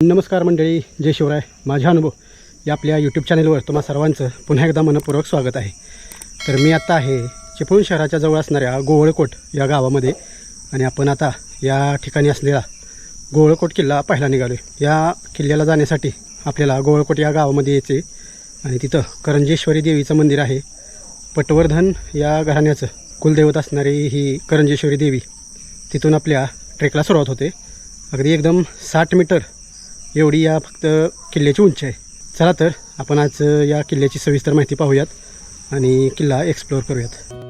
नमस्कार मंडळी जय शिवराय. माझा अनुभव या आपल्या यूट्यूब चॅनलवर तुम्हा सर्वांचं पुन्हा एकदा मनपूर्वक स्वागत आहे. तर मी आत्ता आहे चिपळूण शहराच्या जवळ असणाऱ्या गोवळकोट या गावामध्ये आणि आपण आता या ठिकाणी असलेला गोवळकोट किल्ला पाहायला निघालो या किल्ल्याला जाण्यासाठी आपल्याला गोवळकोट या गावामध्ये यायचे आणि तिथं करंजेश्वरी देवीचं मंदिर आहे. पटवर्धन या घराण्याचं कुलदैवत असणारी ही करंजेश्वरी देवी तिथून आपल्या ट्रेकला सुरुवात होते. अगदी एकदम साठ मीटर एवढी या फक्त किल्ल्याची उंची आहे. चला तर आपण आज या किल्ल्याची सविस्तर माहिती पाहूयात आणि किल्ला एक्सप्लोअर करूयात.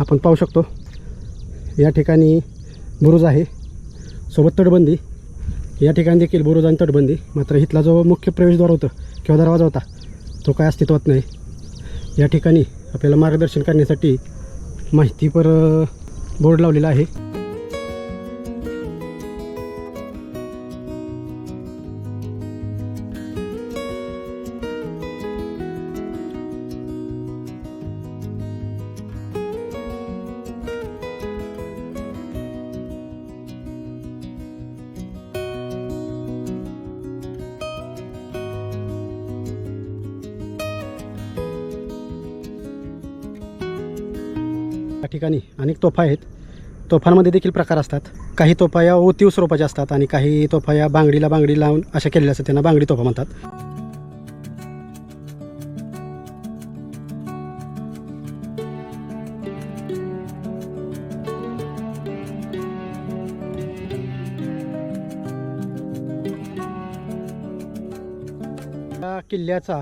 आपण पाहू शकतो. या ठिकाणी बुरुज आहे. सोबत तटबंदी. या ठिकाणी देखील बुरुज आणि तटबंदी. मात्र इथला जो मुख्य प्रवेशद्वार होतं किंवा दरवाजा होता तो काय अस्तित्वात नाही. या ठिकाणी आपल्याला मार्गदर्शन करण्यासाठी माहितीपर बोर्ड लावलेला आहे. या ठिकाणी अनेक तोफा आहेत. तोफांमध्ये देखील प्रकार असतात. काही तोफा या ओतीव स्वरूपाच्या असतात आणि काही तोफा या बांगडीला बांगडी लावून अशा केलेल्या असतात. त्यांना बांगडी तोफा म्हणतात. या किल्ल्याचा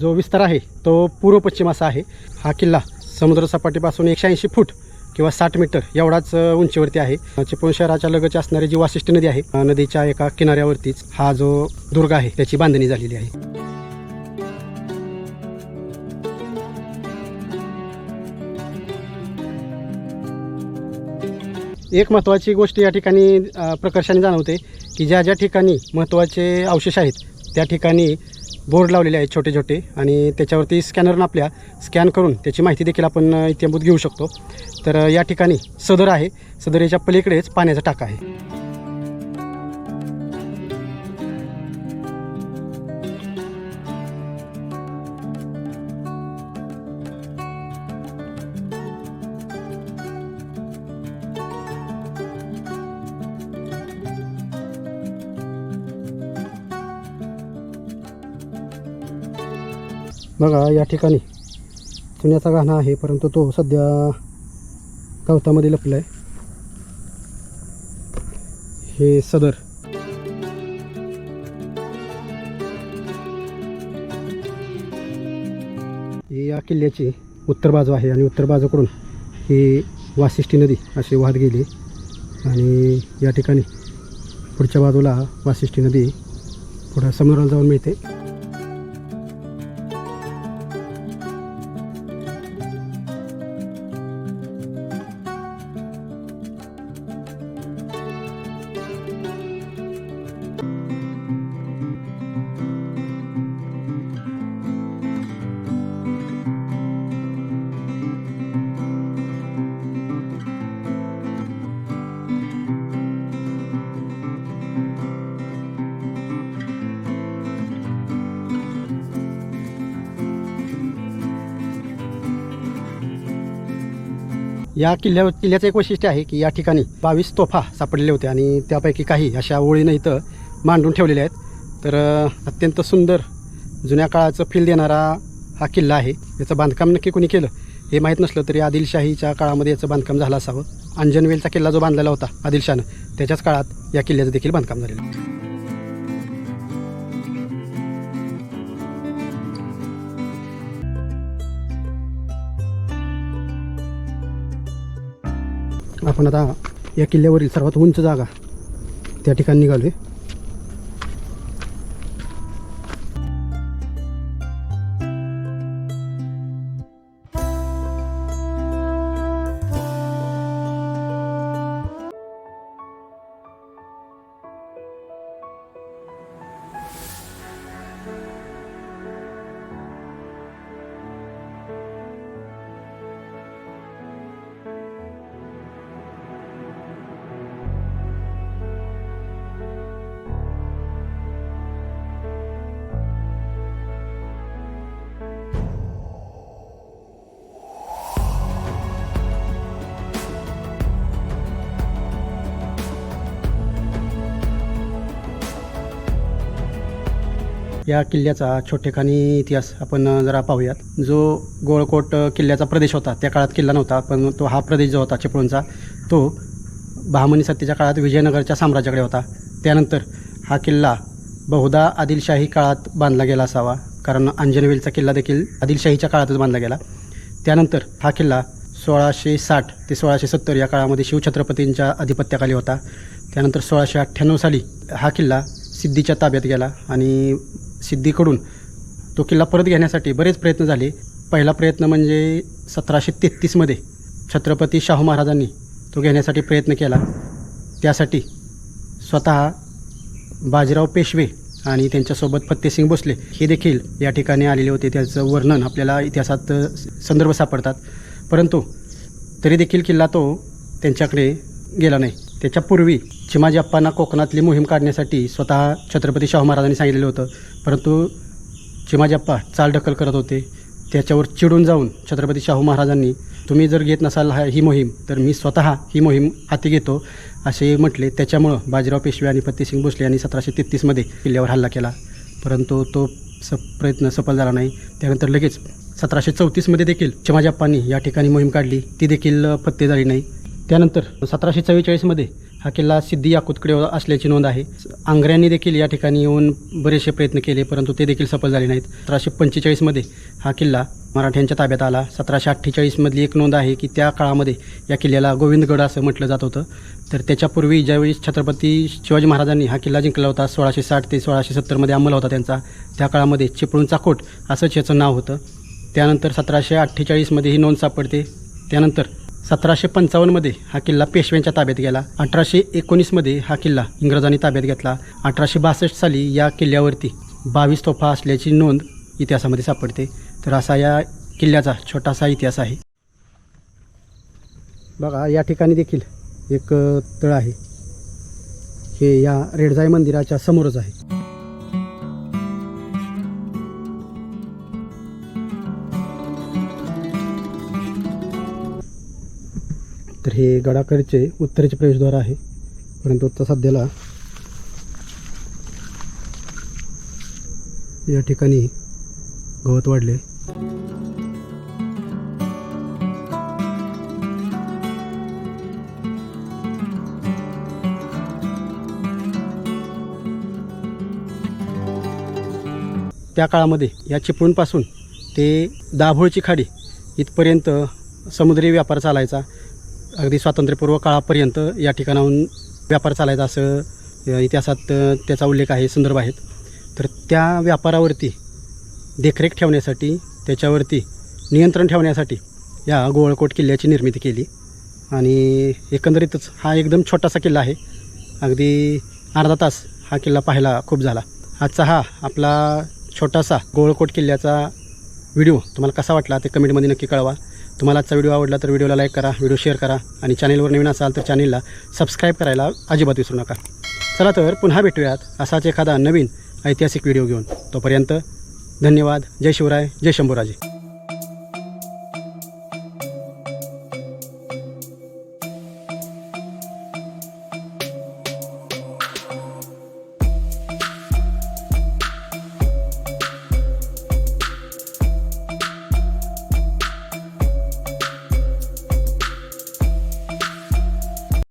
जो विस्तार आहे तो पूर्व पश्चिम असा आहे. हा किल्ला समुद्रसपाटीपासून एकशे ऐंशी फूट किंवा साठ मीटर एवढाच उंचीवरती आहे. चिपळूण शहराच्या लगतची असणारी जी वाशिष्ट नदी आहे नदीच्या एका किनाऱ्यावरतीच हा जो दुर्ग आहे त्याची बांधणी झालेली आहे. एक महत्त्वाची गोष्ट या ठिकाणी प्रकर्षाने जाणवते की ज्या ज्या ठिकाणी महत्त्वाचे अवशेष आहेत त्या ठिकाणी बोर्ड लावलेले आहेत छोटे छोटे आणि त्याच्यावरती स्कॅनरनं आपल्या स्कॅन करून त्याची माहिती देखील आपण अ, घेऊ शकतो. तर या ठिकाणी सदर आहे. सदर याच्या पलीकडेच पाण्याचा टाका आहे. बघा या ठिकाणी चुन्याचा गाणं आहे परंतु तो सध्या गवतामध्ये लपला आहे हे सदर. ही या किल्ल्याची उत्तर बाजू आहे आणि उत्तर बाजूकडून ही वासिष्ठी नदी अशी वाहत गेली. आणि या ठिकाणी पुढच्या बाजूला वासिष्ठी नदी पुढं समुद्राला जाऊन मिळते. या किल्ल्या किल्ल्याचं एक वैशिष्ट्य आहे की या ठिकाणी बावीस तोफा सापडलेल्या होते आणि त्यापैकी काही अशा ओळीनं इथं मांडून ठेवलेल्या आहेत. तर अत्यंत सुंदर जुन्या काळाचं फील देणारा हा किल्ला आहे. याचं बांधकाम नक्की कोणी केलं हे माहीत नसलं तरी आदिलशाहीच्या काळामध्ये याचं बांधकाम झालं असावं. अंजनवेलचा किल्ला जो बांधलेला होता आदिलशानं त्याच्याच काळात या किल्ल्याचं देखील बांधकाम झालेलं आपण आता या किल्ल्यावरील सर्वात उंच जागा त्या ठिकाणी निघालो आहे या किल्ल्याचा छोटेखानी इतिहास आपण जरा पाहूयात. जो गोळकोट किल्ल्याचा प्रदेश होता त्या काळात किल्ला नव्हता पण तो हा प्रदेश जो होता चिपळूणचा तो बहामनी सत्तेच्या काळात विजयनगरच्या साम्राज्याकडे होता. त्यानंतर हा किल्ला बहुधा आदिलशाही काळात बांधला गेला असावा कारण अंजनवेलचा किल्ला देखील आदिलशाहीच्या काळातच बांधला गेला. त्यानंतर हा किल्ला सोळाशे साठ ते सोळाशे सत्तर या काळामध्ये शिवछत्रपतींच्या अधिपत्याखाली होता. त्यानंतर सोळाशे अठ्ठ्याण्णव साली हा किल्ला सिद्धीच्या ताब्यात गेला आणि सिद्धीकडून तो किल्ला परत घेण्यासाठी बरेच प्रयत्न झाले. पहिला प्रयत्न म्हणजे सतराशे तेहतीसमध्ये छत्रपती शाहू महाराजांनी तो घेण्यासाठी प्रयत्न केला. त्यासाठी स्वतः बाजीराव पेशवे आणि त्यांच्यासोबत फत्तेसिंग भोसले हे देखील या ठिकाणी आलेले होते. त्याचं वर्णन आपल्याला इतिहासात संदर्भ सापडतात. परंतु तरी देखील किल्ला तो त्यांच्याकडे गेला नाही. त्याच्यापूर्वी चिमाजी अप्पांना कोकणातली मोहीम काढण्यासाठी स्वतः छत्रपती शाहू महाराजांनी सांगितलेलं होतं. परंतु चिमाजी अप्पा चालढकल करत होते. त्याच्यावर चिडून जाऊन छत्रपती शाहू महाराजांनी तुम्ही जर घेत नसाल हा ही मोहीम तर मी स्वतः ही मोहीम हाती घेतो असे म्हटले. त्याच्यामुळं बाजीराव पेशवे आणि फत्तेसिंग भोसले यांनी सतराशे तेहतीसमध्ये किल्ल्यावर हल्ला केला. परंतु तो स प्रयत्न सफल झाला नाही. त्यानंतर लगेच सतराशे चौतीसमध्ये देखील चिमाजाप्पांनी या ठिकाणी मोहीम काढली. ती देखील फत्ते झाली नाही. त्यानंतर सतराशे चव्वेचाळीसमध्ये हा किल्ला सिद्धी याकुतकडे असल्याची नोंद आहे. आंग्र्यांनी देखील या ठिकाणी येऊन बरेचसे प्रयत्न केले परंतु ते देखील सफल झाले नाहीत. सतराशे पंचेचाळीसमध्ये हा किल्ला मराठ्यांच्या ताब्यात आला. सतराशे अठ्ठेचाळीसमधली एक नोंद आहे की त्या काळामध्ये या किल्ल्याला गोविंदगड असं म्हटलं जात होतं. तर त्याच्यापूर्वी ज्यावेळी छत्रपती शिवाजी महाराजांनी हा किल्ला जिंकला होता सोळाशे साठ ते सोळाशे सत्तरमध्ये अंमल होता त्यांचा त्या काळामध्ये चिपळूणचा कोट असंच याचं नाव होतं. त्यानंतर सतराशे अठ्ठेचाळीसमध्ये ही नोंद सापडते. त्यानंतर सतराशे पंचावन्नमध्ये हा किल्ला पेशव्यांच्या ताब्यात गेला. अठराशे एकोणीसमध्ये हा किल्ला इंग्रजांनी ताब्यात घेतला. अठराशे बासष्ट साली या किल्ल्यावरती बावीस तोफा असल्याची नोंद इतिहासामध्ये सापडते. तर असा या किल्ल्याचा छोटासा इतिहास आहे. बघा या ठिकाणी देखील एक तळ आहे. हे या रेडजाई मंदिराच्या समोरच आहे. तर हे गडाकडचे उत्तरेचे प्रवेशद्वार आहे. परंतु आता सध्याला या ठिकाणी गवत वाढले. त्या काळामध्ये या चिपळूणपासून ते दाभोळची खाडी इथपर्यंत समुद्री व्यापार चालायचा. अगदी स्वातंत्र्यपूर्व काळापर्यंत या ठिकाणाहून व्यापार चालायचा असं इतिहासात त्याचा उल्लेख आहे संदर्भ आहेत. तर त्या व्यापारावरती देखरेख ठेवण्यासाठी त्याच्यावरती नियंत्रण ठेवण्यासाठी या गोवळकोट किल्ल्याची निर्मिती केली. आणि एकंदरीतच हा एकदम छोटासा किल्ला आहे. अगदी अर्धा तास हा किल्ला पाहायला खूप झाला. आजचा हा आपला छोटासा गोवळकोट किल्ल्याचा व्हिडिओ तुम्हाला कसा वाटला ते कमेंटमध्ये नक्की कळवा. तुम्हाला आजचा व्हिडिओ आवडला तर व्हिडिओला लाईक करा व्हिडिओ शेअर करा आणि चॅनेलवर नवीन असाल तर चॅनेलला सबस्क्राईब करायला अजिबात विसरू नका. चला तर पुन्हा भेटूयात असाच एखादा नवीन ऐतिहासिक व्हिडिओ घेऊन. तोपर्यंत धन्यवाद. जय शिवराय जय शंभूराजे.